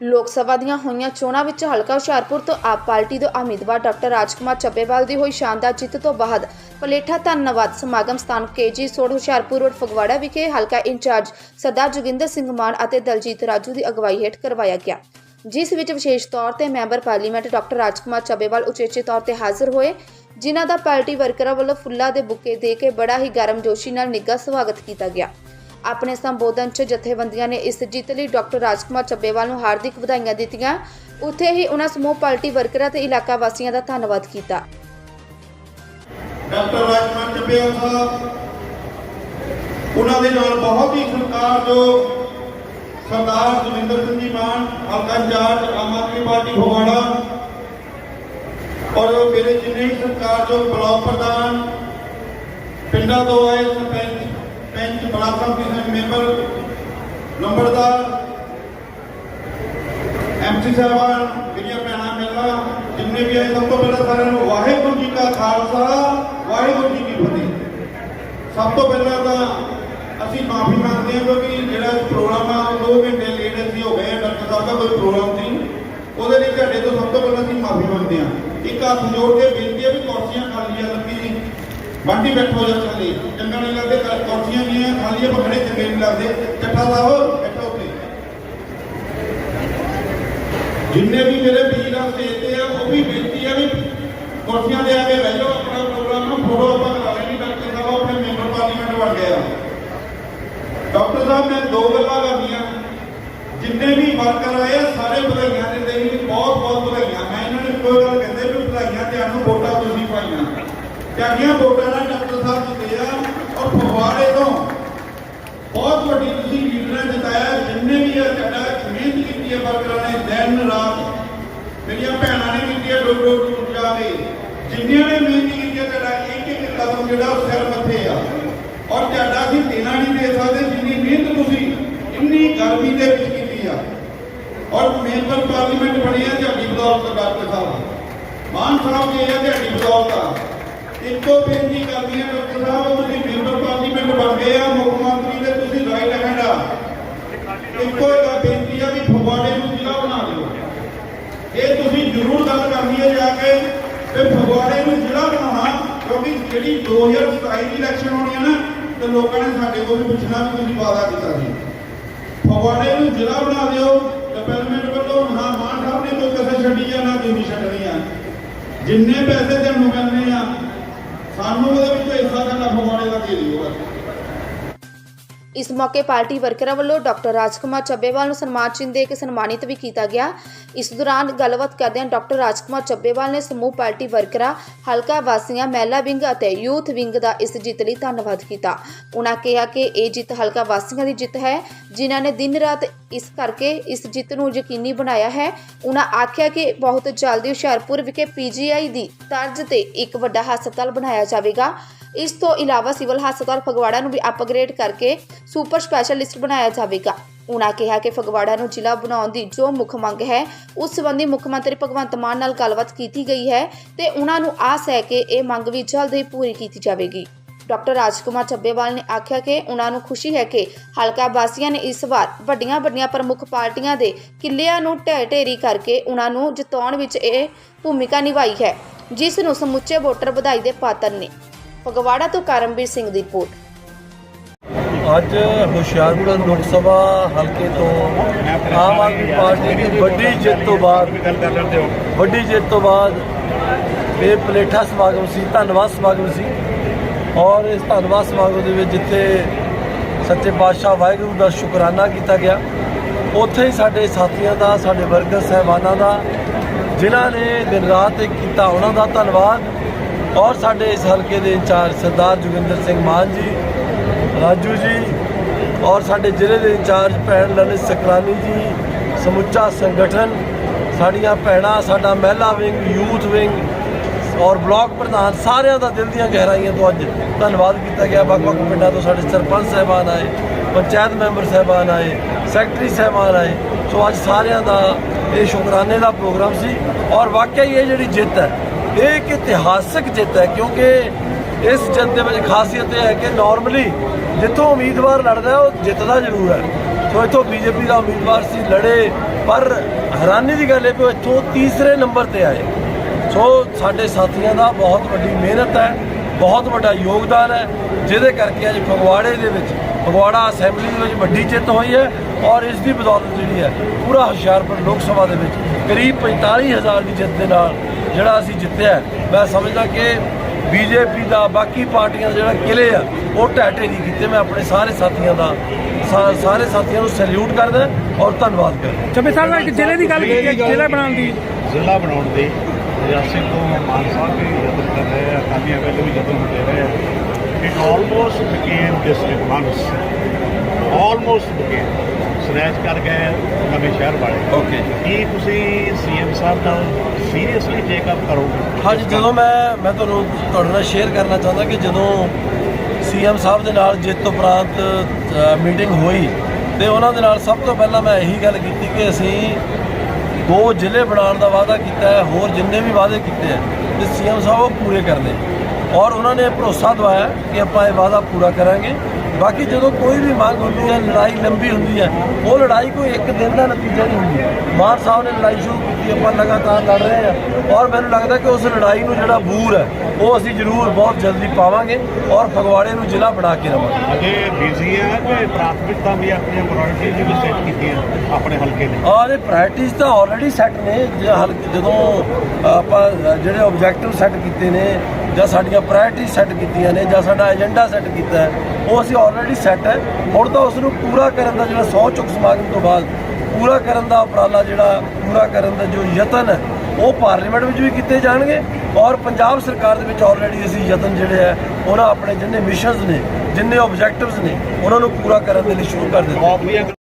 ਲੋਕ ਸਭਾ ਦੀਆਂ ਹੋਈਆਂ ਚੋਣਾਂ ਵਿੱਚ ਹਲਕਾ ਹੁਸ਼ਿਆਰਪੁਰ ਤੋਂ ਆਪ ਪਾਰਟੀ ਦੇ ਉਮੀਦਵਾਰ ਡਾਕਟਰ ਰਾਜਕੁਮਾਰ ਚੱਬੇਵਾਲ ਦੀ ਹੋਈ ਸ਼ਾਨਦਾਰ ਜਿੱਤ ਤੋਂ ਬਾਅਦ ਪਲੇਠਾ ਧੰਨਵਾਦ ਸਮਾਗਮ ਸਥਾਨ ਕੇਜੀ ਸੋੜ ਹੁਸ਼ਿਆਰਪੁਰ ਰੋਡ ਫਗਵਾੜਾ ਵਿਖੇ ਹਲਕਾ ਇੰਚਾਰਜ ਸਰਦਾਰ ਜੋਗਿੰਦਰ ਸਿੰਘ ਮਾਨ ਅਤੇ ਦਲਜੀਤ ਰਾਜੂ ਦੀ ਅਗਵਾਈ ਹੇਠ ਕਰਵਾਇਆ ਗਿਆ। ਜਿਸ ਵਿੱਚ ਵਿਸ਼ੇਸ਼ ਤੌਰ ਤੇ member parliament doctor Rajkumar Chabbewal ਉਚੇਚੇ ਤੌਰ ਤੇ ਹਾਜ਼ਰ ਹੋਏ, ਜਿਨ੍ਹਾਂ ਦਾ ਪਾਰਟੀ ਵਰਕਰਾਂ ਵੱਲੋਂ ਫੁੱਲਾਂ ਦੇ ਬੁੱਕੇ ਦੇ ਕੇ ਬੜਾ ਹੀ ਗਰਮਜੋਸ਼ੀ ਨਾਲ ਨਿੱਘਾ ਸਵਾਗਤ ਕੀਤਾ ਗਿਆ। ਆਪਣੇ ਸੰਬੋਧਨ 'ਚ ਜਥੇਬੰਦੀਆਂ ਨੇ ਇਸ ਜਿੱਤ ਲਈ ਡਾਕਟਰ ਰਾਜਕੁਮਾਰ ਚੱਬੇਵਾਲ ਨੂੰ ਹਾਰਦਿਕ ਵਧਾਈਆਂ ਦਿੱਤੀਆਂ। ਉੱਥੇ ਹੀ ਉਹਨਾਂ ਸਮੂਹ ਪਾਰਟੀ ਵਰਕਰਾਂ ਤੇ ਇਲਾਕਾ ਵਾਸੀਆਂ ਦਾ ਧੰਨਵਾਦ ਕੀਤਾ। ਡਾਕਟਰ ਰਾਜਮਾਨ ਚੱਬੇਵਾਲ ਸਾਹਿਬ, ਉਹਨਾਂ ਦੇ ਨਾਲ ਬਹੁਤ ਹੀ ਸਤਿਕਾਰ ਜੋ ਸਰਦਾਰ ਜੋਗਿੰਦਰ ਸਿੰਘ ਜੀ ਮਾਨ, ਹਲਕਾ ਇੰਚਾਰਜ ਆਮ ਆਦਮੀ ਪਾਰਟੀ ਫਗਵਾੜਾ, ਔਰ ਮੇਰੇ ਜਿੰਨੇ ਹੀ ਜੋ ਬਲਾਕ ਪ੍ਰਧਾਨ, ਪਿੰਡਾਂ ਤੋਂ ਆਏ, ਸਰਪੰਚ ਪੰਚ ਬਲਾਕ ਸੰਮਤੀ ਮੈਂਬਰ ਨੰਬਰਦਾਰ ਐਮਸੀ ਸਾਹਿਬਾਨ ਮੇਰੀਆਂ ਭੈਣਾਂ ਮੇਲਾ ਜਿੰਨੇ ਵੀ ਆਏ ਸਭ ਤੋਂ ਪਹਿਲਾਂ ਸਾਰਿਆਂ ਨੂੰ ਵਾਹਿਗੁਰੂ ਜੀ ਕਾ ਖਾਲਸਾ ਵਾਹਿਗੁਰੂ ਜੀ ਕੀ ਫਤਿਹ ਸਭ ਤੋਂ ਪਹਿਲਾਂ ਤਾਂ ਅਸੀਂ ਮਾਫੀ ਮੰਗਦੇ ਹਾਂ ਕਿਉਂਕਿ ਜਿਹੜਾ ਪ੍ਰੋਗਰਾਮ ਆ ਉਹ 2 ਘੰਟੇ ਲੇਟ ਅਸੀਂ ਹੋ ਗਏ ਡਾਕਟਰ ਸਾਹਿਬ ਦਾ ਕੋਈ ਪ੍ਰੋਗਰਾਮ ਸੀ ਉਹਦੇ ਲਈ ਤੁਹਾਡੇ ਤੋਂ ਸਭ ਤੋਂ ਪਹਿਲਾਂ ਅਸੀਂ ਮਾਫੀ ਮੰਗਦੇ ਹਾਂ ਇੱਕ ਹੱਥ ਜੋੜ ਕੇ ਬੇਨਤੀ ਹੈ ਵੀ ਕੁਰਸੀਆਂ ਖਾਲੀਆਂ ਲੱਗੀ ਬਾਂਟੀ ਬੈਠੋ ਜਾਂ ਥੱਲੇ ਚੰਗਾ ਨਹੀਂ ਲੱਗਦੇ ਕੁਰਸੀਆਂ ਨਹੀਂ ਹੈ ਖਾਲੀਆਂ ਪਖੜੇ ਚੰਗੇ ਨਹੀਂ ਲੱਗਦੇ। ਚੱਠਾ ਸਾਹਿਬ ਬੈਠੋ ਉੱਤੇ ਜਿੰਨੇ ਵੀ ਮੇਰੇ ਵੀਰ ਆ, ਸਟੇਜ ਤੇ ਆ, ਉਹ ਵੀ ਬੇਨਤੀ ਆ ਵੀ ਕੁਰਸੀਆਂ ਦੇ ਆ ਕੇ ਬਹਿ ਜਾਓ, ਆਪਣਾ ਪ੍ਰੋਗਰਾਮ ਨੂੰ ਫੋਟੋ ਆਪਾਂ ਕਰਾ ਲੈਣੀ ਡਾਕਟਰ ਸਾਹਿਬ ਆਪਣੇ ਮੈਂਬਰ ਪਾਰਲੀਮੈਂਟ ਬਣ ਗਏ ਆ। ਡਾਕਟਰ ਸਾਹਿਬ, ਮੈਂ ਦੋ ਗੱਲਾਂ ਕਰਨੀਆਂ। ਜਿੰਨੇ ਵੀ ਵਰਕਰ ਆਏ ਆ, ਸਾਰੇ ਵਧਾਈਆਂ ਦਿੰਦੇ ਨੇ ਬਹੁਤ ਬਹੁਤ ਵਧਾਈਆਂ ਮੈਂ ਇਹਨਾਂ ਨੂੰ ਕੋਈ ਗੱਲ ਕਹਿੰਦੇ ਵੀ ਵਧਾਈਆਂ ਤੁਹਾਨੂੰ ਵੋਟਾਂ ਤੁਸੀਂ ਪਾਈਆਂ ਤੁਹਾਡੀਆਂ ਵੋਟਾਂ ਨਾਲ ਡਾਕਟਰ ਸਾਹਿਬ ਜਿੱਤੇ ਆ ਔਰ ਫਗਵਾੜੇ ਤੋਂ। ਬਹੁਤ ਵੱਡੀ ਤੁਸੀਂ ਲੀਡਰਾਂ ਜਿਤਾਇਆ, ਜਿੰਨੇ ਵੀ ਆ ਤੁਹਾਡਾ ਮਿਹਨਤ ਕੀਤੀ ਹੈ ਵਰਕਰਾਂ ਨੇ, ਦਿਨ, ਰਾਤ। ਮੇਰੀਆਂ ਭੈਣਾਂ ਨੇ ਕੀਤੀ ਹੈ ਡੋਰ ਡੋਰ ਟੂ ਜਾ ਜਿੰਨਿਆਂ ਨੇ ਮਿਹਨਤ ਕੀਤੀ ਹੈ ਤੁਹਾਡਾ ਇੱਕ ਇੱਕ ਕਦਮ ਜਿਹੜਾ ਉਹ ਸਿਰ ਮੱਥੇ ਆ। ਔਰ ਤੁਹਾਡਾ ਅਸੀਂ ਦੇਣਾ ਨਹੀਂ ਦੇ ਸਕਦੇ, ਜਿੰਨੀ ਮਿਹਨਤ ਤੁਸੀਂ, ਇੰਨੀ ਗਰਮੀ ਦੇ ਵਿੱਚ ਕੀਤੀ ਆ। ਔਰ ਮੈਂਬਰ ਪਾਰਲੀਮੈਂਟ ਬਣੇ ਆ, ਤੁਹਾਡੀ ਬਦੌਲਤ ਡਾਕਟਰ ਸਾਹਿਬ। ਮਾਨ ਸਾਹਿਬ ਜੀ, ਇਹ ਤੁਹਾਡੀ ਬਦੌਲਤ ਆ। ਇੱਕੋ ਬੇਨਤੀ ਕਰਦੀ ਹੈ ਡਾਕਟਰ ਸਾਹਿਬ ਤੁਸੀਂ ਮੈਂਬਰ ਪਾਰਲੀਮੈਂਟ ਬਣ ਗਏ ਆ, ਮੁੱਖ ਮੰਤਰੀ ਦੇ ਤੁਸੀਂ ਰਾਈਟ ਹੈਂਡ ਆ। ਇੱਕੋ ਇੱਕ ਬੇਨਤੀ ਆ ਵੀ ਫਗਵਾੜੇ ਨੂੰ ਜ਼ਿਲ੍ਹਾ ਬਣਾ ਦਿਓ। ਇਹ ਤੁਸੀਂ ਜ਼ਰੂਰ ਗੱਲ ਕਰਨੀ ਹੈ ਜਾ ਕੇ ਤੇ ਫਗਵਾੜੇ ਨੂੰ ਜ਼ਿਲ੍ਹਾ ਬਣਾਉਣਾ, ਕਿਉਂਕਿ ਜਿਹੜੀ 2027 ਦੀ ਇਲੈਕਸ਼ਨ ਹੋਣੀ ਹੈ ਨਾ, ਤੇ ਲੋਕਾਂ ਨੇ ਸਾਡੇ ਕੋਲ ਵੀ ਪੁੱਛਣਾ ਵੀ ਤੁਸੀਂ ਵਾਅਦਾ ਕੀਤਾ ਸੀ। ਫਗਵਾੜੇ ਨੂੰ ਜ਼ਿਲ੍ਹਾ ਬਣਾ ਦਿਓ ਡਿਵੈਲਪਮੈਂਟ ਵੱਲੋਂ ਹਾਂ ਮਾਨ ਸਾਹਿਬ ਨੇ ਕੋਈ ਕਸਰ ਛੱਡੀ ਆ, ਨਾ ਤੁਸੀਂ ਛੱਡਣੀ ਆ। ਜਿੰਨੇ ਪੈਸੇ ਤੁਹਾਨੂੰ ਮਿਲਨੇ ਆ ਸਾਨੂੰ ਉਹਦੇ ਵਿੱਚੋਂ ਹਿੱਸਾ ਕਰਨਾ ਫਗਵਾੜੇ ਦਾ ਦੇ ਦਿਓ ਬਸ ਇਸ ਮੌਕੇ ਪਾਰਟੀ ਵਰਕਰਾਂ ਵੱਲੋਂ ਡਾਕਟਰ ਰਾਜਕੁਮਾਰ ਚੱਬੇਵਾਲ ਨੂੰ ਸਨਮਾਨ ਚਿੰਨ੍ਹ ਦੇ ਕੇ ਸਨਮਾਨਿਤ ਵੀ ਕੀਤਾ ਗਿਆ। ਇਸ ਦੌਰਾਨ ਗੱਲਬਾਤ ਕਰਦਿਆਂ ਡਾਕਟਰ ਰਾਜਕੁਮਾਰ ਚੱਬੇਵਾਲ ਨੇ ਸਮੂਹ ਪਾਰਟੀ ਵਰਕਰਾਂ, ਹਲਕਾ ਵਾਸੀਆਂ, ਮਹਿਲਾ ਵਿੰਗ ਅਤੇ ਯੂਥ ਵਿੰਗ ਦਾ ਇਸ ਜਿੱਤ ਲਈ ਧੰਨਵਾਦ ਕੀਤਾ। ਉਹਨਾਂ ਕਿਹਾ ਕਿ ਇਹ ਜਿੱਤ ਹਲਕਾ ਵਾਸੀਆਂ ਦੀ ਜਿੱਤ ਹੈ। ਜਿਨ੍ਹਾਂ ਨੇ ਦਿਨ ਰਾਤ ਇਸ ਕਰਕੇ ਇਸ ਜਿੱਤ ਨੂੰ ਯਕੀਨੀ ਬਣਾਇਆ ਹੈ, ਉਹਨਾਂ ਆਖਿਆ ਕਿ ਬਹੁਤ ਜਲਦੀ ਹੁਸ਼ਿਆਰਪੁਰ ਵਿਖੇ ਪੀਜੀਆਈ ਦੀ ਤਰਜ਼ ਤੇ ਇੱਕ ਵੱਡਾ ਹਸਪਤਾਲ ਬਣਾਇਆ ਜਾਵੇਗਾ। ਇਸ ਤੋਂ ਇਲਾਵਾ ਸਿਵਲ ਹਸਪਤਾਲ ਫਗਵਾੜਾ ਨੂੰ ਵੀ ਅਪਗ੍ਰੇਡ ਕਰਕੇ ਸੁਪਰ ਸਪੈਸ਼ਲਿਸਟ ਬਣਾਇਆ ਜਾਵੇਗਾ। ਉਨ੍ਹਾਂ ਕਿਹਾ ਕਿ ਫਗਵਾੜਾ ਨੂੰ ਜ਼ਿਲ੍ਹਾ ਬਣਾਉਣ ਦੀ ਜੋ ਮੁੱਖ ਮੰਗ ਹੈ, ਉਸ ਸੰਬੰਧੀ ਮੁੱਖ ਮੰਤਰੀ ਭਗਵੰਤ ਮਾਨ ਨਾਲ ਗੱਲਬਾਤ ਕੀਤੀ ਗਈ ਹੈ ਤੇ ਉਨ੍ਹਾਂ ਨੂੰ ਆਸ ਹੈ ਕਿ ਇਹ ਮੰਗ ਵੀ ਜਲਦ ਹੀ ਪੂਰੀ ਕੀਤੀ ਜਾਵੇਗੀ। ਡਾਕਟਰ ਰਾਜਕੁਮਾਰ ਚੱਬੇਵਾਲ ਨੇ ਆਖਿਆ ਕਿ ਉਹਨਾਂ ਨੂੰ ਖੁਸ਼ੀ ਹੈ ਕਿ ਹਲਕਾ ਵਾਸੀਆਂ ਨੇ ਇਸ ਵਾਰ ਵੱਡੀਆਂ-ਵੱਡੀਆਂ ਪ੍ਰਮੁੱਖ ਪਾਰਟੀਆਂ ਦੇ ਕਿੱਲਿਆਂ ਨੂੰ ਢਹਿ ਢੇਰੀ ਕਰਕੇ ਉਹਨਾਂ ਨੂੰ ਜਿਤਾਉਣ ਵਿੱਚ ਇਹ ਭੂਮਿਕਾ ਨਿਭਾਈ ਹੈ, ਜਿਸ ਨੂੰ ਸਮੁੱਚੇ ਵੋਟਰ ਵਧਾਈ ਦੇ ਪਾਤਰ ਨੇ। ਫਗਵਾੜਾ ਤੋਂ ਕਰਮਵੀਰ ਸਿੰਘ ਦੀ ਰਿਪੋਰਟ। ਅੱਜ ਹੁਸ਼ਿਆਰਪੁਰ ਲੋਕ ਸਭਾ ਹਲਕੇ ਤੋਂ ਆਮ ਆਦਮੀ ਪਾਰਟੀ ਦੀ ਵੱਡੀ ਜਿੱਤ ਤੋਂ ਬਾਅਦ, ਵੱਡੀ ਜਿੱਤ ਤੋਂ ਬਾਅਦ ਇਹ ਪਲੇਠਾ ਸਮਾਗਮ ਸੀ, ਧੰਨਵਾਦ ਸਮਾਗਮ ਸੀ। ਔਰ ਇਸ ਧੰਨਵਾਦ ਸਮਾਗਮ ਦੇ ਵਿੱਚ ਜਿੱਥੇ ਸੱਚੇ ਪਾਤਸ਼ਾਹ ਵਾਹਿਗੁਰੂ ਦਾ ਸ਼ੁਕਰਾਨਾ ਕੀਤਾ ਗਿਆ, ਉੱਥੇ ਹੀ ਸਾਡੇ ਸਾਥੀਆਂ ਦਾ, ਸਾਡੇ ਵਰਕਰ ਸਹਿਬਾਨਾਂ ਦਾ, ਜਿਨ੍ਹਾਂ ਨੇ ਦਿਨ ਰਾਤ ਇੱਕ ਕੀਤਾ, ਉਹਨਾਂ ਦਾ ਧੰਨਵਾਦ। ਔਰ ਸਾਡੇ ਇਸ ਹਲਕੇ ਦੇ ਇੰਚਾਰਜ ਸਰਦਾਰ ਜੋਗਿੰਦਰ ਸਿੰਘ ਮਾਨ ਜੀ, ਰਾਜੂ ਜੀ, ਔਰ ਸਾਡੇ ਜ਼ਿਲ੍ਹੇ ਦੇ ਇੰਚਾਰਜ ਭੈਣ ਲਲਿਤ ਸਕਰਾਨੀ ਜੀ, ਸਮੁੱਚਾ ਸੰਗਠਨ, ਸਾਡੀਆਂ ਭੈਣਾਂ, ਸਾਡਾ ਮਹਿਲਾ ਵਿੰਗ, ਯੂਥ ਵਿੰਗ ਔਰ ਬਲਾਕ ਪ੍ਰਧਾਨ ਸਾਰਿਆਂ ਦਾ ਦਿਲ ਦੀਆਂ ਗਹਿਰਾਈਆਂ ਤੋਂ ਅੱਜ ਧੰਨਵਾਦ ਕੀਤਾ ਗਿਆ। ਵੱਖ-ਵੱਖ ਪਿੰਡਾਂ ਤੋਂ ਸਾਡੇ ਸਰਪੰਚ ਸਾਹਿਬਾਨ ਆਏ, ਪੰਚਾਇਤ ਮੈਂਬਰ ਸਾਹਿਬਾਨ ਆਏ, ਸੈਕਟਰੀ ਸਾਹਿਬਾਨ ਆਏ। ਸੋ ਅੱਜ ਸਾਰਿਆਂ ਦਾ ਇਹ ਸ਼ੁਕਰਾਨੇ ਦਾ ਪ੍ਰੋਗਰਾਮ ਸੀ ਔਰ ਵਾਕਿਆ ਹੀ ਇਹ ਜਿਹੜੀ ਜਿੱਤ ਹੈ, ਇਹ ਇੱਕ ਇਤਿਹਾਸਕ ਜਿੱਤ ਹੈ ਕਿਉਂਕਿ ਇਸ ਜਿੱਤ ਦੇ ਵਿੱਚ ਖਾਸੀਅਤ ਇਹ ਹੈ ਕਿ ਨਾਰਮਲੀ ਜਿੱਥੋਂ ਉਮੀਦਵਾਰ ਲੜਦਾ ਉਹ ਜਿੱਤਦਾ ਜ਼ਰੂਰ ਹੈ। ਸੋ ਇੱਥੋਂ ਬੀਜੇਪੀ ਦਾ ਉਮੀਦਵਾਰ ਸੀ, ਲੜੇ, ਪਰ ਹੈਰਾਨੀ ਦੀ ਗੱਲ ਹੈ ਕਿ ਉਹ ਇੱਥੋਂ ਤੀਸਰੇ ਨੰਬਰ ਤੇ ਆਏ। ਸੋ ਸਾਡੇ ਸਾਥੀਆਂ ਦਾ ਬਹੁਤ ਵੱਡੀ ਮਿਹਨਤ ਹੈ ਬਹੁਤ ਵੱਡਾ ਯੋਗਦਾਨ ਹੈ ਜਿਹਦੇ ਕਰਕੇ ਅੱਜ ਫਗਵਾੜੇ ਦੇ ਵਿੱਚ ਫਗਵਾੜਾ ਅਸੈਂਬਲੀ ਦੇ ਵਿੱਚ ਵੱਡੀ ਜਿੱਤ ਹੋਈ ਹੈ ਔਰ ਇਸ ਦੀ ਬਦੌਲਤ ਜਿਹੜੀ ਹੈ ਪੂਰਾ ਹੁਸ਼ਿਆਰਪੁਰ ਲੋਕ ਸਭਾ ਦੇ ਵਿੱਚ ਕਰੀਬ 45000 ਦੀ ਜਿੱਤ ਦੇ ਨਾਲ ਜਿਹੜਾ ਅਸੀਂ ਜਿੱਤਿਆ ਹੈ, ਮੈਂ ਸਮਝਦਾ ਕਿ ਬੀਜੇਪੀ ਦਾ ਬਾਕੀ ਪਾਰਟੀਆਂ ਦਾ ਜਿਹੜਾ ਕਿਲੇ ਆ ਉਹ ਢਾਟੇ ਨਹੀਂ ਕੀਤੇ। ਮੈਂ ਆਪਣੇ ਸਾਰੇ ਸਾਥੀਆਂ ਦਾ ਸਾਰੇ ਸਾਥੀਆਂ ਨੂੰ ਸੈਲੂਟ ਕਰਦਾ ਔਰ ਧੰਨਵਾਦ ਕਰਦਾ। ਚੱਬੇ ਸਾਹਿਬ ਨਾਲ ਇੱਕ ਜ਼ਿਲ੍ਹੇ ਦੀ ਗੱਲ ਕੀਤੀ ਹੈ ਜ਼ਿਲ੍ਹਾ ਬਣਾਉਣ ਦੀ। ਜ਼ਿਲ੍ਹਾ ਬਣਾਉਣ ਦੇ। ਰਿਆਸਤ ਤੋਂ ਮਾਨ ਸਾਹਿਬ ਵੀ ਯਤਨ ਕਰ ਰਹੇ ਆ ਅਕਾਲੀਆਂ ਵੇਲੇ ਵੀ ਯਤਨ ਦੇ ਰਹੇ ਆ। ਇਟ ਆਲਮੋਸਟ ਬਿਕੇਮ ਡਿਸਟ੍ਰਿਕਟ ਮਾਨਸ ਆਲਮੋਸਟ ਬਿਕੇਮ ਸਨੈਚ ਕਰ ਗਏ ਨਵੇਂ ਸ਼ਹਿਰ ਵਾਲੇ। ਓਕੇ ਕੀ ਤੁਸੀਂ ਸੀਐਮ ਸਾਹਿਬ ਨਾਲ ਸੀਰੀਅਸਲੀ ਟੇਕ ਅਪ ਕਰੋਗੇ? ਹਾਂਜੀ ਜਦੋਂ ਮੈਂ ਮੈਂ ਤੁਹਾਨੂੰ ਤੁਹਾਡੇ ਨਾਲ ਸ਼ੇਅਰ ਕਰਨਾ ਚਾਹੁੰਦਾ ਕਿ ਜਦੋਂ ਸੀਐਮ ਸਾਹਿਬ ਦੇ ਨਾਲ ਜਿੱਤ ਉਪਰੰਤ ਮੀਟਿੰਗ ਹੋਈ ਤੇ ਉਹਨਾਂ ਦੇ ਨਾਲ ਸਭ ਤੋਂ ਪਹਿਲਾਂ ਮੈਂ ਇਹੀ ਗੱਲ ਕੀਤੀ ਕਿ ਅਸੀਂ ਦੋ ਜ਼ਿਲ੍ਹੇ ਬਣਾਉਣ ਦਾ ਵਾਅਦਾ ਕੀਤਾ ਹੈ, ਹੋਰ ਜਿੰਨੇ ਵੀ ਵਾਅਦੇ ਕੀਤੇ ਹੈ, ਤੇ ਸੀਐਮ ਸਾਹਿਬ ਉਹ ਪੂਰੇ ਕਰਨੇ ਔਰ ਉਹਨਾਂ ਨੇ ਭਰੋਸਾ ਦਵਾਇਆ ਕਿ ਆਪਾਂ ਇਹ ਵਾਅਦਾ ਪੂਰਾ ਕਰਾਂਗੇ। ਬਾਕੀ ਜਦੋਂ ਕੋਈ ਵੀ ਮੰਗ ਹੁੰਦੀ ਹੈ ਲੜਾਈ ਲੰਬੀ ਹੁੰਦੀ ਹੈ ਉਹ ਲੜਾਈ ਕੋਈ ਇੱਕ ਦਿਨ ਦਾ ਨਤੀਜਾ ਨਹੀਂ ਹੁੰਦੀ। ਮਾਨ ਸਾਹਿਬ ਨੇ ਲੜਾਈ ਸ਼ੁਰੂ ਕੀਤੀ ਆਪਾਂ ਲਗਾਤਾਰ ਲੜ ਰਹੇ ਹਾਂ। ਔਰ ਮੈਨੂੰ ਲੱਗਦਾ ਕਿ ਉਸ ਲੜਾਈ ਨੂੰ ਜਿਹੜਾ ਬੂਰ ਹੈ ਉਹ ਅਸੀਂ ਜ਼ਰੂਰ ਬਹੁਤ ਜਲਦੀ ਪਾਵਾਂਗੇ ਔਰ ਫਗਵਾੜੇ ਨੂੰ ਜ਼ਿਲ੍ਹਾ ਬਣਾ ਕੇ ਰਵਾਂਗੇ ਅਜੇ ਬਿਜ਼ੀ ਆ ਕਿ ਪ੍ਰਾਥਮਿਕਤਾ ਵੀ ਆਪਣੀਆਂ ਪ੍ਰਾਇੋਰਟੀਜ਼ ਵੀ ਸੈੱਟ ਕੀਤੀਆਂ ਆਪਣੇ ਹਲਕੇ ਨੇ? ਔਰ ਇਹ ਪ੍ਰਾਇਰਟੀਜ਼ ਤਾਂ ਆਲਰੇਡੀ ਸੈੱਟ ਨੇ ਜਦੋਂ ਆਪਾਂ ਜਿਹੜੇ ਆਬਜੈਕਟਿਵ ਸੈੱਟ ਕੀਤੇ ਨੇ ਜਾਂ ਸਾਡੀਆਂ ਪ੍ਰਾਇਰਟੀਜ਼ ਸੈੱਟ ਕੀਤੀਆਂ ਨੇ ਜਾਂ ਸਾਡਾ ਏਜੰਡਾ ਸੈੱਟ ਕੀਤਾ ਹੈ ਉਹ ਅਸੀਂ ਆਲਰੇਡੀ ਸੈੱਟ ਹੈ। ਹੁਣ ਤਾਂ ਉਸ ਨੂੰ ਪੂਰਾ ਕਰਨ ਦਾ ਜਿਹੜਾ ਸਹੁੰ ਚੁੱਕ ਸਮਾਗਮ ਤੋਂ ਬਾਅਦ, ਪੂਰਾ ਕਰਨ ਦਾ ਉਪਰਾਲਾ ਜਿਹੜਾ, ਪੂਰਾ ਕਰਨ ਦਾ ਜੋ ਯਤਨ ਹੈ, ਉਹ ਪਾਰਲੀਮੈਂਟ ਵਿੱਚ ਵੀ ਕੀਤੇ ਜਾਣਗੇ ਔਰ ਪੰਜਾਬ ਸਰਕਾਰ ਦੇ ਵਿੱਚ ਆਲਰੇਡੀ ਅਸੀਂ ਯਤਨ ਜਿਹੜੇ ਹੈ, ਉਹਨਾਂ ਆਪਣੇ ਜਿੰਨੇ ਮਿਸ਼ਨਸ ਨੇ, ਜਿੰਨੇ ਆਬਜੈਕਟਿਵਸ ਨੇ, ਉਹਨਾਂ ਨੂੰ ਪੂਰਾ ਕਰਨ ਦੇ ਲਈ ਸ਼ੁਰੂ ਕਰ ਦਿੱਤੇ।